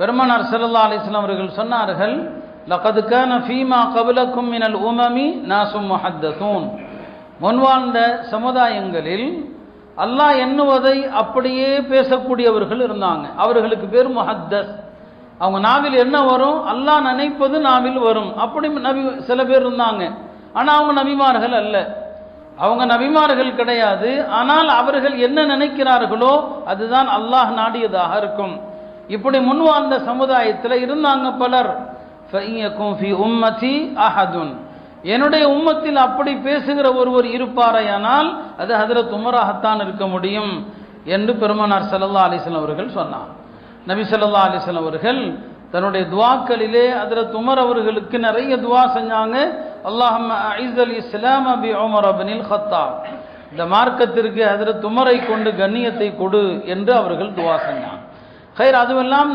பெருமானார் ஸல்லல்லாஹு அலிஸ்லாம் அவர்கள் சொன்னார்கள் லகதுக்கான ஃபீமா கபலக்கும் மினல் உமமி நாசும் முஹத்தூன் முன்வாழ்ந்த சமுதாயங்களில் அல்லாஹ் எண்ணுவதை அப்படியே பேசக்கூடியவர்கள் இருந்தாங்க. அவர்களுக்கு பேர் முஹத்தஸ். அவங்க நாவில் என்ன வரும்? அல்லாஹ் நினைப்பது நாவில் வரும். அப்படி நபி சில பேர் இருந்தாங்க. ஆனால் அவங்க நபிமார்கள் அல்ல. அவங்க நபிமார்கள் கிடையாது. ஆனால் அவர்கள் என்ன நினைக்கிறார்களோ அதுதான் அல்லாஹ் நாடியதாக இருக்கும். இப்படி முன் வாழ்ந்த சமுதாயத்தில் இருந்தாங்க பலர். உம்மதி அஹதுன். என்னுடைய உம்மத்தில் அப்படி பேசுகிற ஒருவர் இருப்பாரையானால் அது ஹதரத் உமராகத்தான் இருக்க முடியும் என்று பெருமனார் சல்லா அலிஸ்லாம் அவர்கள் சொன்னார். நபி சல்லா அலிஸ்லாம் அவர்கள் தன்னுடைய துவாக்களிலே ஹதரத் உமர் அவர்களுக்கு நிறைய துவா செஞ்சாங்க. அல்லாஹம் இஸ்லாம் அபி உமர் அபினில் ஹத்தா இந்த மார்க்கத்திற்கு ஹதரத் உமரை கொண்டு கண்ணியத்தை கொடு என்று அவர்கள் துவா செஞ்சாங்க. ஹைர் அதுவெல்லாம் நாம்